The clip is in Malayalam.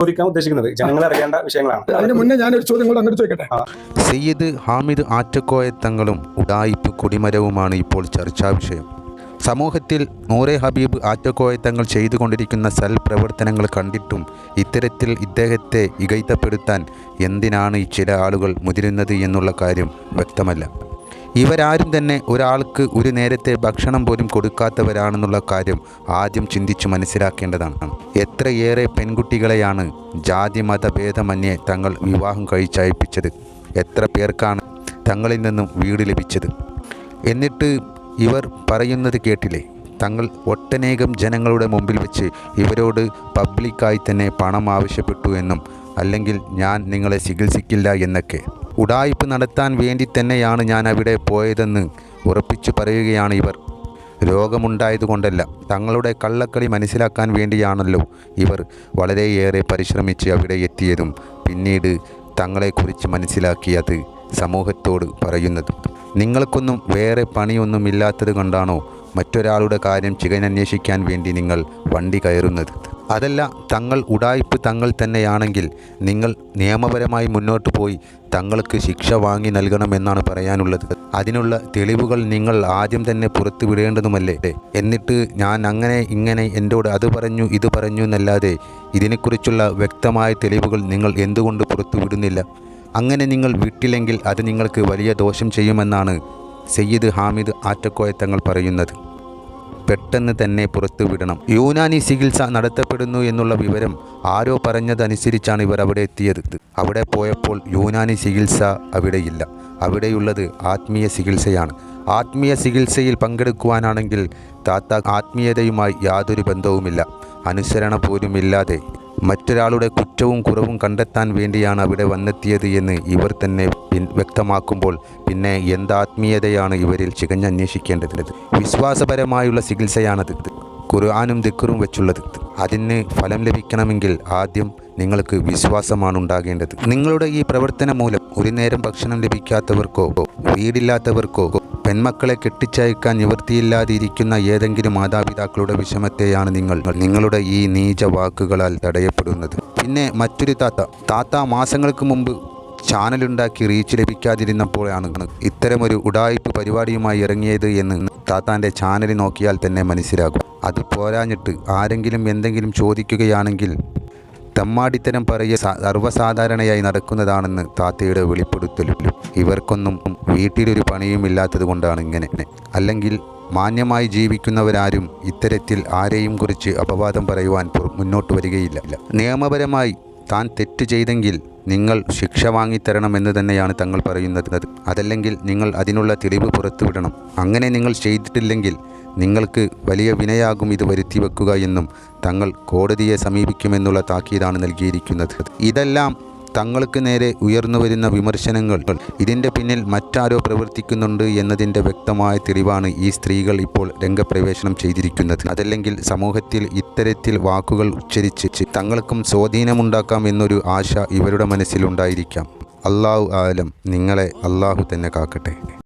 ചോദിക്കാൻ ഉദ്ദേശിക്കുന്നത്? ജനങ്ങൾ അറിയേണ്ട വിഷയങ്ങളാണ്. അതിന് മുന്നേ ഞാനൊരു ചോദ്യം കൂടെ അങ്ങോട്ട് ചോദിക്കട്ടെ? സയ്യിദ് ഹാമിദ് ആറ്റക്കോയത്തങ്ങളും ഉടായിപ്പ് കൊടിമരവുമാണ് ഇപ്പോൾ ചർച്ചാ വിഷയം. സമൂഹത്തിൽ നൂറെ ഹബീബ് ആറ്റക്കോയത്തങ്ങൾ ചെയ്തുകൊണ്ടിരിക്കുന്ന സൽപ്രവർത്തനങ്ങൾ കണ്ടിട്ടും ഇത്തരത്തിൽ ഇദ്ദേഹത്തെ ഇകൈത്തപ്പെടുത്താൻ എന്തിനാണ് ഈ ചില ആളുകൾ മുതിരുന്നത് എന്നുള്ള കാര്യം വ്യക്തമല്ല. ഇവരാരും തന്നെ ഒരാൾക്ക് ഒരു നേരത്തെ ഭക്ഷണം പോലും കൊടുക്കാത്തവരാണെന്നുള്ള കാര്യം ആദ്യം ചിന്തിച്ചു മനസ്സിലാക്കേണ്ടതാണ്. എത്രയേറെ പെൺകുട്ടികളെയാണ് ജാതി മതഭേദമന്യേ തങ്ങൾ വിവാഹം കഴിച്ചയപ്പിച്ചത്. എത്ര പേർക്കാണ് തങ്ങളിൽ നിന്നും വീട് ലഭിച്ചത്. എന്നിട്ട് ഇവർ പറയുന്നത് കേട്ടില്ലേ? തങ്ങൾ ഒട്ടനേകം ജനങ്ങളുടെ മുമ്പിൽ വെച്ച് ഇവരോട് പബ്ലിക്കായി തന്നെ പണം ആവശ്യപ്പെട്ടു എന്നും അല്ലെങ്കിൽ ഞാൻ നിങ്ങളെ ചികിത്സിക്കില്ല എന്നൊക്കെ. ഉടായ്പ് നടത്താൻ വേണ്ടി തന്നെയാണ് ഞാൻ അവിടെ പോയതെന്ന് ഉറപ്പിച്ചു പറയുകയാണ് ഇവർ. രോഗമുണ്ടായതുകൊണ്ടല്ല തങ്ങളുടെ കള്ളക്കളി മനസ്സിലാക്കാൻ വേണ്ടിയാണല്ലോ ഇവർ വളരെയേറെ പരിശ്രമിച്ച് അവിടെ എത്തിയതും പിന്നീട് തങ്ങളെക്കുറിച്ച് മനസ്സിലാക്കി അത് സമൂഹത്തോട് പറയുന്നതും. നിങ്ങൾക്കൊന്നും വേറെ പണിയൊന്നും ഇല്ലാത്തത് കൊണ്ടാണോ മറ്റൊരാളുടെ കാര്യം ചികനന്വേഷിക്കാൻ വേണ്ടി നിങ്ങൾ വണ്ടി കയറുന്നത്? അതല്ല തങ്ങൾ ഉടായ്പ് തങ്ങൾ തന്നെയാണെങ്കിൽ നിങ്ങൾ നിയമപരമായി മുന്നോട്ട് പോയി തങ്ങൾക്ക് ശിക്ഷ വാങ്ങി നൽകണമെന്നാണ് പറയാനുള്ളത്. അതിനുള്ള തെളിവുകൾ നിങ്ങൾ ആദ്യം തന്നെ പുറത്തു വിടേണ്ടതുമല്ലേ? എന്നിട്ട് ഞാൻ അങ്ങനെ ഇങ്ങനെ എന്നോട് അത് പറഞ്ഞു ഇത് പറഞ്ഞു എന്നല്ലാതെ ഇതിനെക്കുറിച്ചുള്ള വ്യക്തമായ തെളിവുകൾ നിങ്ങൾ എന്തുകൊണ്ട് പുറത്തു വിടുന്നില്ല? അങ്ങനെ നിങ്ങൾ വിട്ടില്ലെങ്കിൽ അത് നിങ്ങൾക്ക് വലിയ ദോഷം ചെയ്യുമെന്നാണ് സയ്യിദ് ഹാമിദ് ആറ്റക്കോയ തങ്ങൾ പറയുന്നത്. പെട്ടെന്ന് തന്നെ പുറത്തുവിടണം യൂനാനി ചികിത്സ നടത്തപ്പെടുന്നു എന്നുള്ള വിവരം ആരോ പറഞ്ഞതനുസരിച്ചാണ് ഇവർ അവിടെ എത്തിയത്. അവിടെ പോയപ്പോൾ യൂനാനി ചികിത്സ അവിടെയില്ല. അവിടെയുള്ളത് ആത്മീയ ചികിത്സയാണ്. ആത്മീയ ചികിത്സയിൽ പങ്കെടുക്കുവാനാണെങ്കിൽ താത്ത ആത്മീയതയുമായി യാതൊരു ബന്ധവുമില്ല. അനുസരണ പോലുമില്ലാതെ മറ്റൊരാളുടെ കുറ്റവും കുറവും കണ്ടെത്താൻ വേണ്ടിയാണ് അവിടെ വന്നെത്തിയത് എന്ന് ഇവർ തന്നെ വ്യക്തമാക്കുമ്പോൾ പിന്നെ എന്താത്മീയതയാണ് ഇവരിൽ ചികഞ്ഞന്വേഷിക്കേണ്ടത് വിശ്വാസപരമായുള്ള ചികിത്സയാണത് ഖുർആാനും ദിക്കറും വെച്ചുള്ളത് അതിന് ഫലം ലഭിക്കണമെങ്കിൽ ആദ്യം നിങ്ങൾക്ക് വിശ്വാസമാണ് ഉണ്ടാകേണ്ടത്. നിങ്ങളുടെ ഈ പ്രവർത്തനം മൂലം ഒരു നേരം ഭക്ഷണം ലഭിക്കാത്തവർക്കോ വീടില്ലാത്തവർക്കോ പെൺമക്കളെ കെട്ടിച്ചയക്കാൻ നിവൃത്തിയില്ലാതിരിക്കുന്ന ഏതെങ്കിലും മാതാപിതാക്കളുടെ വിഷമത്തെയാണ് നിങ്ങൾ നിങ്ങളുടെ ഈ നീച വാക്കുകളാൽ തടയപ്പെടുന്നത്. പിന്നെ മറ്റൊരു താത്ത. താത്ത മാസങ്ങൾക്ക് മുമ്പ് ചാനലുണ്ടാക്കി റീച്ച് ലഭിക്കാതിരുന്നപ്പോഴാണ് ഇത്തരമൊരു ഉടായ്പ് പരിപാടിയുമായി ഇറങ്ങിയത് എന്ന് താത്താന്റെ ചാനൽ നോക്കിയാൽ തന്നെ മനസ്സിലാകും. അത് പോരാഞ്ഞിട്ട് ആരെങ്കിലും എന്തെങ്കിലും ചോദിക്കുകയാണെങ്കിൽ തമ്മാടിത്തരം പറയ സർവസാധാരണയായി നടക്കുന്നതാണെന്ന് താത്തയുടെ വെളിപ്പെടുത്തലും. ഇവർക്കൊന്നും വീട്ടിലൊരു പണിയുമില്ലാത്തത് കൊണ്ടാണ് ഇങ്ങനെ. അല്ലെങ്കിൽ മാന്യമായി ജീവിക്കുന്നവരാരും ഇത്തരത്തിൽ ആരെയും കുറിച്ച് അപവാദം പറയുവാൻ പുറ- മുന്നോട്ട് വരികയില്ല. നിയമപരമായി താൻ തെറ്റ് ചെയ്തെങ്കിൽ നിങ്ങൾ ശിക്ഷ വാങ്ങിത്തരണമെന്ന് തന്നെയാണ് തങ്ങൾ പറയുന്നത്. അതല്ലെങ്കിൽ നിങ്ങൾ അതിനുള്ള തെളിവ് പുറത്തുവിടണം. അങ്ങനെ നിങ്ങൾ ചെയ്തിട്ടില്ലെങ്കിൽ നിങ്ങൾക്ക് വലിയ വിനയാകും ഇത് വരുത്തി വെക്കുക എന്നും തങ്ങൾ കോടതിയെ സമീപിക്കുമെന്നുള്ള താക്കീതാണ് നൽകിയിരിക്കുന്നത്. ഇതെല്ലാം തങ്ങൾക്ക് നേരെ ഉയർന്നു വരുന്ന വിമർശനങ്ങൾ. ഇതിന്റെ പിന്നിൽ മറ്റാരോ പ്രവർത്തിക്കുന്നുണ്ട് എന്നതിന്റെ വ്യക്തമായ തെളിവാണ് ഈ സ്ത്രീകൾ ഇപ്പോൾ രംഗപ്രവേശനം ചെയ്തിരിക്കുന്നത്. അതല്ലെങ്കിൽ സമൂഹത്തിൽ ഇത്തരത്തിൽ വാക്കുകൾ ഉച്ചരിച്ച് തങ്ങൾക്കും സ്വാധീനമുണ്ടാക്കാം എന്നൊരു ആശ ഇവരുടെ മനസ്സിലുണ്ടായിരിക്കാം. അള്ളാഹു ആലം. നിങ്ങളെ അള്ളാഹു തന്നെ കാക്കട്ടെ.